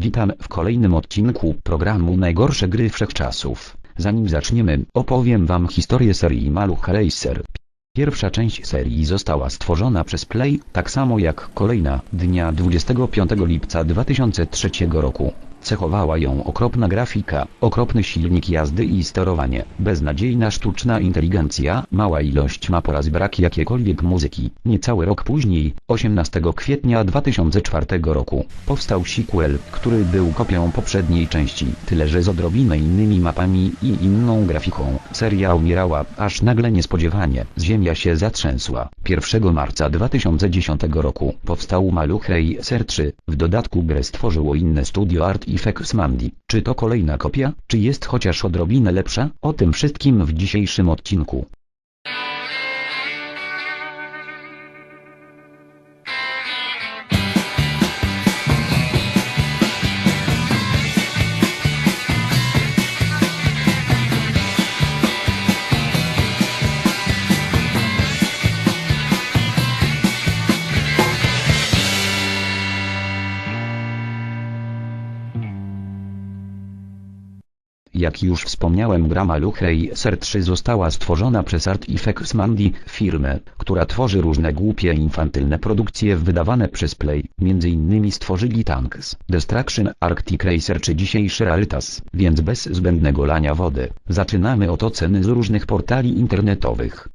Witam w kolejnym odcinku programu Najgorsze gry wszechczasów. Zanim zaczniemy, opowiem wam historię serii Maluch Racer. Pierwsza część serii została stworzona przez Play, tak samo jak kolejna, dnia 25 lipca 2003 roku. Cechowała ją okropna grafika, okropny silnik jazdy i sterowanie, beznadziejna sztuczna inteligencja, mała ilość map oraz brak jakiejkolwiek muzyki. Niecały rok później, 18 kwietnia 2004 roku, powstał sequel, który był kopią poprzedniej części, tyle że z odrobinę innymi mapami i inną grafiką. Seria umierała, aż nagle niespodziewanie, ziemia się zatrzęsła. 1 marca 2010 roku powstał Maluch Racer 3, w dodatku grę stworzyło inne studio Art Effects Mandi. Czy to kolejna kopia, czy jest chociaż odrobinę lepsza? O tym wszystkim w dzisiejszym odcinku. Jak już wspomniałem gra Maluch Racer 3 została stworzona przez Art Effects Mandi, firmę, która tworzy różne głupie infantylne produkcje wydawane przez Play. Między innymi stworzyli Tanks, Destruction, Arctic Racer czy dzisiejszy Realtas, więc bez zbędnego lania wody. Zaczynamy od oceny z różnych portali internetowych.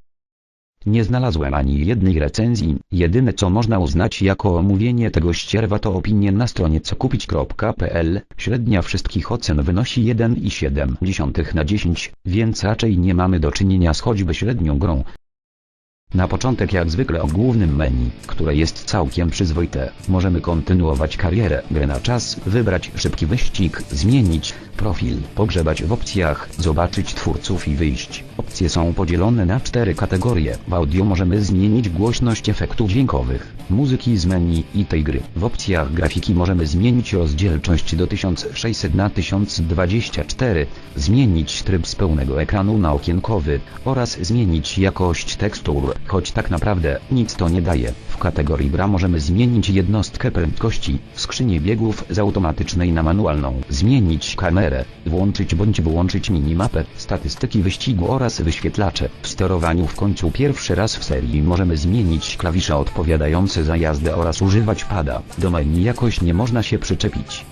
Nie znalazłem ani jednej recenzji, jedyne co można uznać jako omówienie tego ścierwa to opinie na stronie cokupić.pl, średnia wszystkich ocen wynosi 1,7 na 10, więc raczej nie mamy do czynienia z choćby średnią grą. Na początek jak zwykle o głównym menu, które jest całkiem przyzwoite, możemy kontynuować karierę, grę na czas, wybrać szybki wyścig, zmienić profil, pogrzebać w opcjach, zobaczyć twórców i wyjść. Opcje są podzielone na cztery kategorie. W audio możemy zmienić głośność efektów dźwiękowych, muzyki z menu i tej gry. W opcjach grafiki możemy zmienić rozdzielczość do 1600 na 1024, zmienić tryb z pełnego ekranu na okienkowy oraz zmienić jakość tekstur, choć tak naprawdę nic to nie daje. W kategorii gra możemy zmienić jednostkę prędkości, w skrzyni biegów z automatycznej na manualną, zmienić kamerę, włączyć bądź wyłączyć minimapę, statystyki wyścigu oraz wyświetlacze. W sterowaniu w końcu pierwszy raz w serii możemy zmienić klawisze odpowiadające za jazdę oraz używać pada. Do menu jakoś nie można się przyczepić.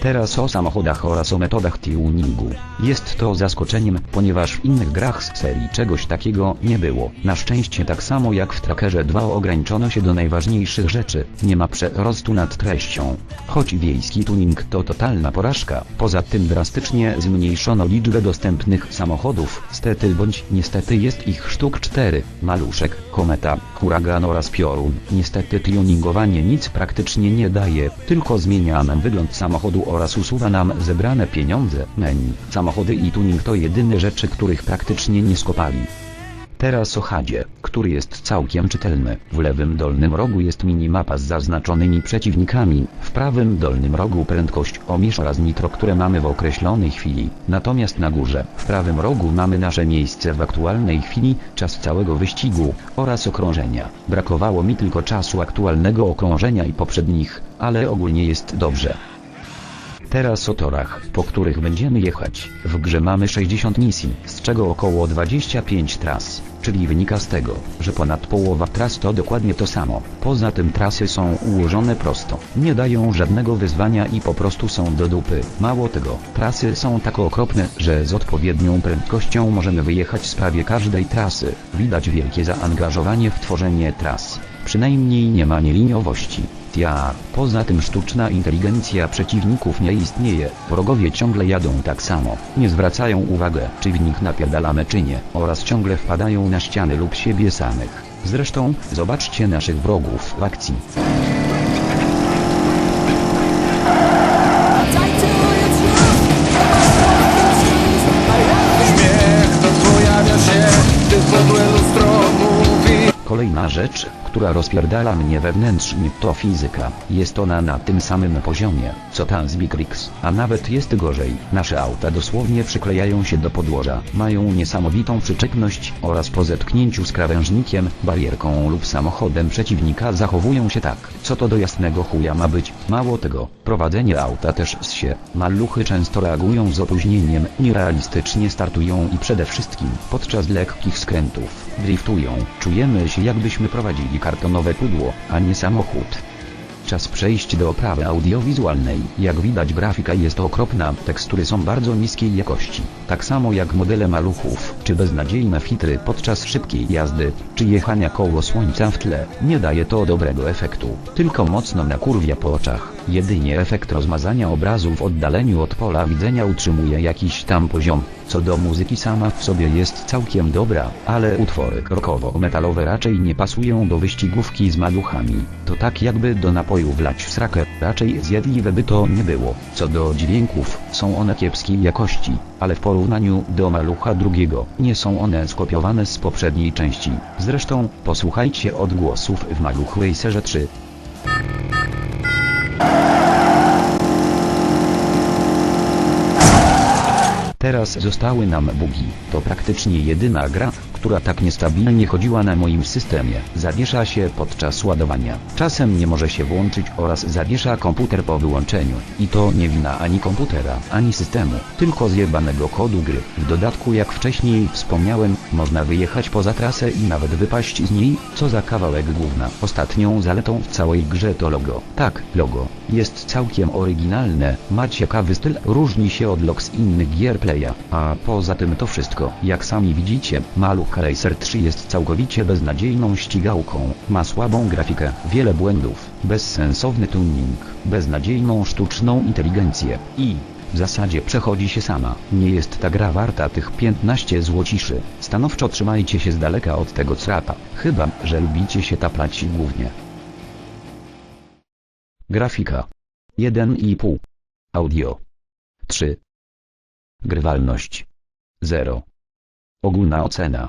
Teraz o samochodach oraz o metodach tuningu. Jest to zaskoczeniem, ponieważ w innych grach z serii czegoś takiego nie było. Na szczęście tak samo jak w Trackerze 2 ograniczono się do najważniejszych rzeczy, nie ma przerostu nad treścią. Choć wiejski tuning to totalna porażka, poza tym drastycznie zmniejszono liczbę dostępnych samochodów, stety bądź niestety jest ich sztuk 4, maluszek, kometa, huragan oraz piorun. Niestety tuningowanie nic praktycznie nie daje, tylko zmienia nam wygląd samochodu oraz usuwa nam zebrane pieniądze. Menu, samochody i tuning to jedyne rzeczy, których praktycznie nie skopali. Teraz o chadzie, który jest całkiem czytelny. W lewym dolnym rogu jest minimapa z zaznaczonymi przeciwnikami, w prawym dolnym rogu prędkość omisz oraz nitro, które mamy w określonej chwili. Natomiast na górze, w prawym rogu mamy nasze miejsce w aktualnej chwili, czas całego wyścigu oraz okrążenia. Brakowało mi tylko czasu aktualnego okrążenia i poprzednich, ale ogólnie jest dobrze. Teraz o torach, po których będziemy jechać. W grze mamy 60 misji, z czego około 25 tras, czyli wynika z tego, że ponad połowa tras to dokładnie to samo. Poza tym trasy są ułożone prosto, nie dają żadnego wyzwania i po prostu są do dupy. Mało tego, trasy są tak okropne, że z odpowiednią prędkością możemy wyjechać z prawie każdej trasy. Widać wielkie zaangażowanie w tworzenie tras. Przynajmniej nie ma nieliniowości. Tia, poza tym sztuczna inteligencja przeciwników nie istnieje, wrogowie ciągle jadą tak samo, nie zwracają uwagę, czy w nich napierdalamy czy nie, oraz ciągle wpadają na ściany lub siebie samych. Zresztą, zobaczcie naszych wrogów w akcji. Kolejna rzecz, która rozpierdala mnie wewnętrznie to fizyka. Jest ona na tym samym poziomie, co ta z Bigrix, a nawet jest gorzej. Nasze auta dosłownie przyklejają się do podłoża, mają niesamowitą przyczepność oraz po zetknięciu z krawężnikiem, barierką lub samochodem przeciwnika zachowują się tak. Co to do jasnego chuja ma być? Mało tego, prowadzenie auta też z się. Maluchy często reagują z opóźnieniem, nierealistycznie startują i przede wszystkim, podczas lekkich skrętów, driftują. Czujemy się jakbyśmy prowadzili kartonowe pudło, a nie samochód. Czas przejść do oprawy audiowizualnej. Jak widać grafika jest okropna, tekstury są bardzo niskiej jakości. Tak samo jak modele maluchów, czy beznadziejne filtry podczas szybkiej jazdy, czy jechania koło słońca w tle. Nie daje to dobrego efektu, tylko mocno nakurwia po oczach. Jedynie efekt rozmazania obrazu w oddaleniu od pola widzenia utrzymuje jakiś tam poziom. Co do muzyki sama w sobie jest całkiem dobra, ale utwory rockowo-metalowe raczej nie pasują do wyścigówki z maluchami. To tak jakby do napoju wlać srakę, raczej zjadliwe by to nie było. Co do dźwięków, są one kiepskiej jakości, ale w porównaniu do malucha drugiego, nie są one skopiowane z poprzedniej części. Zresztą, posłuchajcie odgłosów w Maluch Racerze 3. Teraz zostały nam bugi. To praktycznie jedyna gra, która tak niestabilnie chodziła na moim systemie. Zawiesza się podczas ładowania. Czasem nie może się włączyć oraz zawiesza komputer po wyłączeniu. I to nie wina ani komputera, ani systemu, tylko zjebanego kodu gry. W dodatku jak wcześniej wspomniałem, można wyjechać poza trasę i nawet wypaść z niej, co za kawałek gówna. Ostatnią zaletą w całej grze to logo. Tak, logo. Jest całkiem oryginalne, ma ciekawy styl, różni się od log z innych gier Playa, a poza tym to wszystko. Jak sami widzicie, Maluch Racer 3 jest całkowicie beznadziejną ścigałką, ma słabą grafikę, wiele błędów, bezsensowny tuning, beznadziejną sztuczną inteligencję i w zasadzie przechodzi się sama. Nie jest ta gra warta tych 15 złociszy. Stanowczo trzymajcie się z daleka od tego crapa, chyba, że lubicie się taplać głównie. Grafika. 1,5. Audio. 3. Grywalność. 0. Ogólna ocena.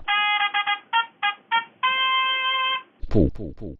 Pół. pół, pół.